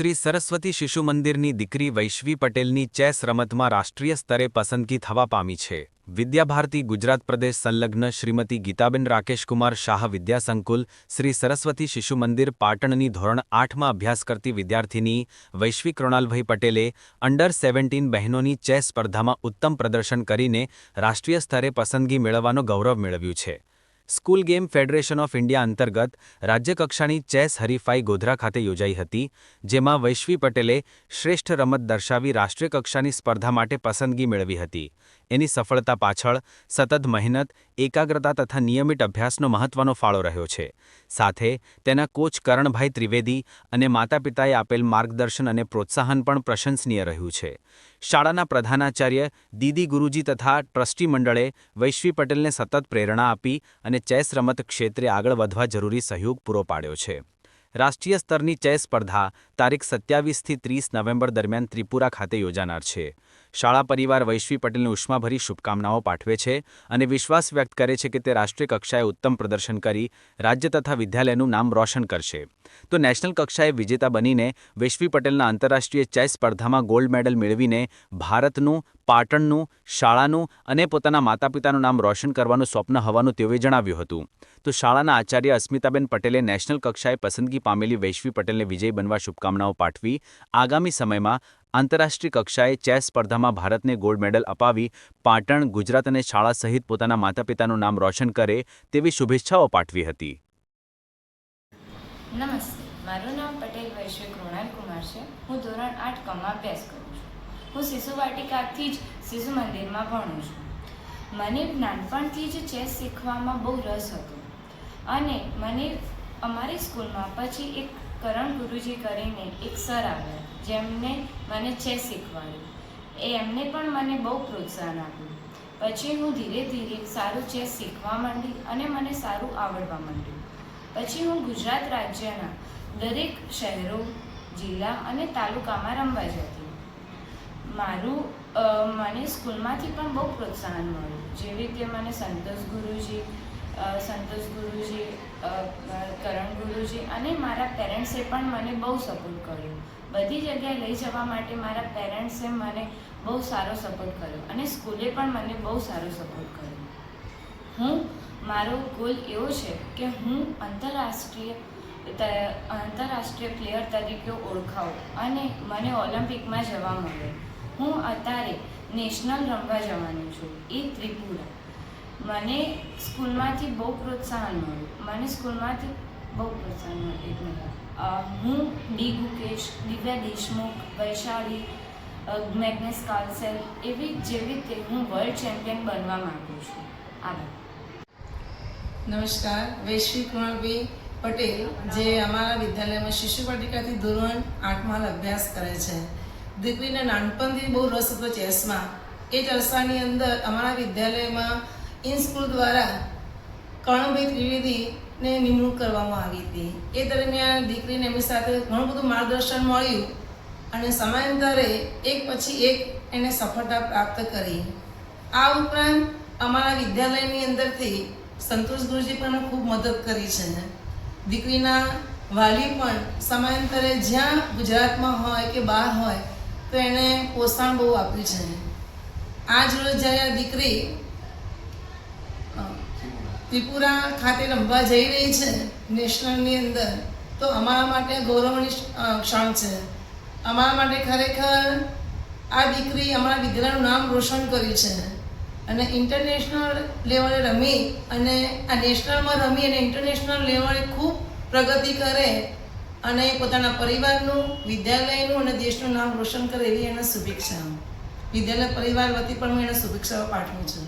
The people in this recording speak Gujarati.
શ્રી સરસ્વતી શિશુ મંદિરની દીકરી વૈશ્વી પટેલની ચેસ રમતમાં રાષ્ટ્રીય સ્તરે પસંદગી થવા પામી છે. વિદ્યાભારતી ગુજરાત પ્રદેશ સંલગ્ન શ્રીમતી ગીતાબેન રાકેશકુમાર શાહ વિદ્યાસંકુલ શ્રી સરસ્વતી શિશુ મંદિર પાટણની ધોરણ આઠમાં અભ્યાસ કરતી વિદ્યાર્થીની વૈશ્વી કૃણાલભાઈ પટેલે અંડર સેવન્ટીન બહેનોની ચેસ સ્પર્ધામાં ઉત્તમ પ્રદર્શન કરીને રાષ્ટ્રીય સ્તરે પસંદગી મેળવવાનો ગૌરવ મેળવ્યું છે. School game federation of India અંતર્ગત રાજ્યકક્ષાની ચેસ હરીફાઈ ગોધરા ખાતે યોજાઈ હતી, જેમાં વૈશ્વી પટેલે શ્રેષ્ઠ રમત દર્શાવી રાષ્ટ્રીય કક્ષાની સ્પર્ધા માટે પસંદગી મેળવી હતી. એની સફળતા પાછળ સતત મહેનત, એકાગ્રતા તથા નિયમિત અભ્યાસનો મહત્વનો ફાળો રહ્યો છે. સાથે, તેના કોચ કરણભાઈ ત્રિવેદી અને માતા પિતાએ આપેલ માર્ગદર્શન અને પ્રોત્સાહન પણ પ્રશંસનીય રહ્યું છે. શાળાના પ્રધાનાચાર્ય, દીદી ગુરુજી તથા ટ્રસ્ટી મંડળે વૈશ્વી પટેલને સતત પ્રેરણા આપી અને ચેસ રમત ક્ષેત્રે આગળ વધવા જરૂરી સહયોગ પૂરો પાડ્યો છે. રાષ્ટ્રીય સ્તરની ચેસ સ્પર્ધા તારીખ સત્યાવીસથી ત્રીસ નવેમ્બર દરમિયાન ત્રિપુરા ખાતે યોજાનાર છે. શાળા પરિવાર વૈશ્વી પટેલને ઉષ્માભરી શુભકામનાઓ પાઠવે છે અને વિશ્વાસ વ્યક્ત કરે છે કે તે રાષ્ટ્રીય કક્ષાએ ઉત્તમ પ્રદર્શન કરી રાજ્ય તથા વિદ્યાલયનું નામ રોશન કરશે. તો નેશનલ કક્ષાએ વિજેતા બનીને વૈશ્વી પટેલના આંતરરાષ્ટ્રીય ચેસ સ્પર્ધામાં ગોલ્ડ મેડલ મેળવીને ભારતનું, પાટણનું, શાળાનું અને પોતાના માતા પિતાનું નામ રોશન કરવાનું સ્વપ્ન હોવાનું તેઓએ જણાવ્યું હતું. તો શાળાના આચાર્ય અસ્મિતાબેન પટેલે નેશનલ કક્ષાએ પસંદગી પામેલી વૈશ્વી પટેલને વિજય બનવા શુભકામનાઓ પાઠવી આગામી સમયમાં આંતરરાષ્ટ્રીય કક્ષાએ ચેસ સ્પર્ધામાં ભારતને ગોલ્ડ મેડલ અપાવી પાટણ, ગુજરાત અને શાળા સહિત પોતાના માતા પિતાનું નામ રોશન કરે તેવી શુભેચ્છાઓ પાઠવી હતી. નમસ્તે, મારું નામ પટેલ વૈશ્વિક કૃણાલ કુમાર છે. હું ધોરણ આઠ કમાં અભ્યાસ કરું છું. હું શિશુ વાટિકાથી જ શિશુ મંદિરમાં ભણું છું. મને નાનપણથી જ ચેસ શીખવામાં બહુ રસ હતો. અને મને અમારી સ્કૂલમાં પછી એક કરણ ગુરુજી કરીને એક સર આવ્યા, જેમને મને ચેસ શીખવાડ્યું. એ એમને પણ મને બહુ પ્રોત્સાહન આપ્યું. પછી હું ધીરે ધીરે સારું ચેસ શીખવા માંડી અને મને સારું આવડવા માંડ્યું. પછી હું ગુજરાત રાજ્યના દરેક શહેરો, જિલ્લા અને તાલુકામાં રમવા જતી. મારું મને સ્કૂલમાંથી પણ બહુ પ્રોત્સાહન મળ્યું. જેવી રીતે મને સંતોષ ગુરુજી સંતોષ ગુરુજી કરણ ગુરુજી અને મારા પેરેન્ટ્સે પણ મને બહુ સપોર્ટ કર્યો. બધી જગ્યાએ લઈ જવા માટે મારા પેરેન્ટ્સે મને બહુ સારો સપોર્ટ કર્યો અને સ્કૂલે પણ મને બહુ સારો સપોર્ટ કર્યો. હું, મારો ગોલ એવો છે કે હું આંતરરાષ્ટ્રીય આંતરરાષ્ટ્રીય પ્લેયર તરીકે ઓળખાઉં અને મને ઓલિમ્પિકમાં જવા મળે. હું અત્યારે નેશનલ રમવા જવાનું છું. એ ત્રિપુરા. મને સ્કૂલમાંથી બહુ પ્રોત્સાહન મળ્યું. મને સ્કૂલમાંથી બહુ પ્રોત્સાહન મળ્યું હું D Gukesh, Divya Deshmukh, Vaishali Magnus Carlsen એવી જેવી રીતે હું વર્લ્ડ ચેમ્પિયન બનવા માગું છું. આભાર. નમસ્કાર. વૈશ્વિક કૃણાલભાઈ પટેલ, જે અમારા વિદ્યાલયમાં શિશુ વાટિકાથી ધોરણ આઠમાં અભ્યાસ કરે છે. દીકરીને નાનપણથી બહુ રસ હતો ચેસમાં. એ જ અંદર અમારા વિદ્યાલયમાં ઇન સ્કૂલ દ્વારા કર્ણભાઈ ત્રિવેદીને નિમણૂક કરવામાં આવી હતી. એ દરમિયાન દીકરીને એમની સાથે ઘણું બધું માર્ગદર્શન મળ્યું અને સમયાંતરે એક પછી એક એને સફળતા પ્રાપ્ત કરી. આ ઉપરાંત અમારા વિદ્યાલયની અંદરથી સંતોષ ગુરુજી પણ ખૂબ મદદ કરી છે. દીકરીના વાલી પણ સમયાંતરે જ્યાં ગુજરાતમાં હોય કે બહાર હોય તો એને પોષણ બહુ આપ્યું છે. આજ રોજ જ્યારે આ દીકરી ત્રિપુરા ખાતે રમવા જઈ રહી છે નેશનલની અંદર. તો અમારા માટે ગૌરવની ક્ષણ છે. અમારા માટે ખરેખર આ દીકરી અમારા દીકરાનું નામ રોશન કર્યું છે. અને ઇન્ટરનેશનલ લેવલે રમી અને આ નેશનલમાં રમી અને ઇન્ટરનેશનલ લેવલે ખૂબ પ્રગતિ કરે અને પોતાના પરિવારનું, વિદ્યાલયનું અને દેશનું નામ રોશન કરે એવી એના શુભેચ્છાઓ. વિદ્યાલય પરિવાર વતી પણ હું એને શુભેચ્છાઓ પાઠવું છું.